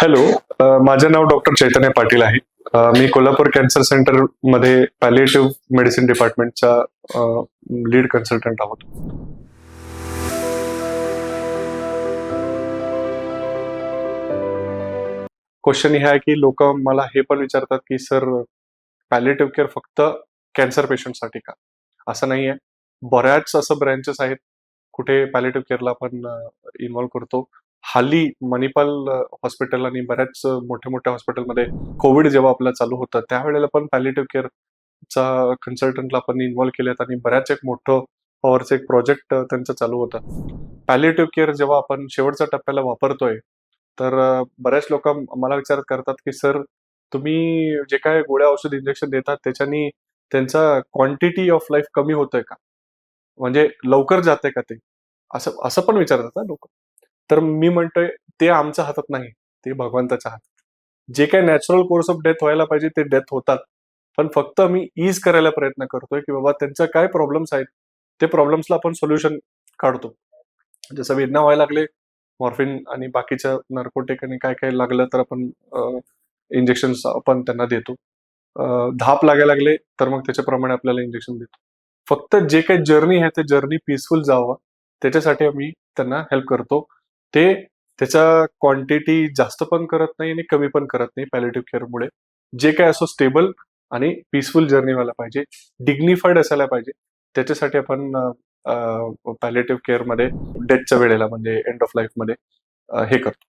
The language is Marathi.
हॅलो uh, माझं माझे नाव डॉक्टर चैतन्य पाटील आहे. Uh, मी कोल्हापूर कॅन्सर सेंटरमध्ये पॅलिएटिव्ह मेडिसिन डिपार्टमेंटचा लीड कन्सल्टंट आहोत. क्वेश्चन हे आहे की लोक मला हे पण विचारतात की सर पॅलिएटिव्ह केअर फक्त कॅन्सर पेशंटसाठी का? असं नाही आहे बऱ्याच असं ब्रँचेस आहेत कुठे पॅलेटिव्ह केअरला आपण इन्व्हॉल्व्ह करतो. हाली मणिपाल हॉस्पिटल आणि बऱ्याच मोठ्या मोठ्या हॉस्पिटलमध्ये कोविड जेव्हा आपला चालू होतं त्यावेळेला पण पॅलिटिव्ह केअरचा कन्सल्टंटला आपण इन्व्हॉल्व्ह केलेत आणि बऱ्याच एक मोठं पॉवरचं एक प्रोजेक्ट त्यांचं चालू होतं. पॅलिटिव्ह केअर जेव्हा आपण शेवटच्या टप्प्याला वापरतोय तर बऱ्याच लोक मला विचारत करतात की सर तुम्ही जे काय गोळ्या औषध इंजेक्शन देतात त्याच्यानी त्यांचा क्वांटिटी ऑफ लाईफ कमी होतोय का? म्हणजे लवकर जाते का ते? असं असं पण विचारतात लोक. तर मी म्हणतोय ते आमच्या हातात नाही. ते भगवंताच्या हातात. जे काही नॅचरल कोर्स ऑफ डेथ व्हायला पाहिजे ते डेथ होतात. पण फक्त आम्ही इज करायला प्रयत्न करतोय की बाबा त्यांच्या काय प्रॉब्लेम्स आहेत ते प्रॉब्लेम्सला आपण सोल्युशन काढतो. जसं वेदना व्हायला लागले मॉर्फिन आणि बाकीच्या नार्कोटिक आणि काय काय लागलं तर आपण इंजेक्शन आपण त्यांना देतो. धाप लागायला लागले तर मग त्याच्याप्रमाणे आपल्याला इंजेक्शन देतो. फक्त जे काही जर्नी आहे ते जर्नी पीसफुल जावं. त्याच्यासाठी आम्ही त्यांना हेल्प करतो. ते त्याचा क्वांटिटी जास्त पण करत नाही आणि कमी पण करत नाही पॅलेटिव्ह केअरमुळे जे काय असो स्टेबल आणि पीसफुल जर्नी व्हायला पाहिजे डिग्निफाईड असायला पाहिजे. त्याच्यासाठी आपण पॅलेटिव्ह केअरमध्ये डेथच्या वेळेला म्हणजे एंड ऑफ लाईफमध्ये हे करतो.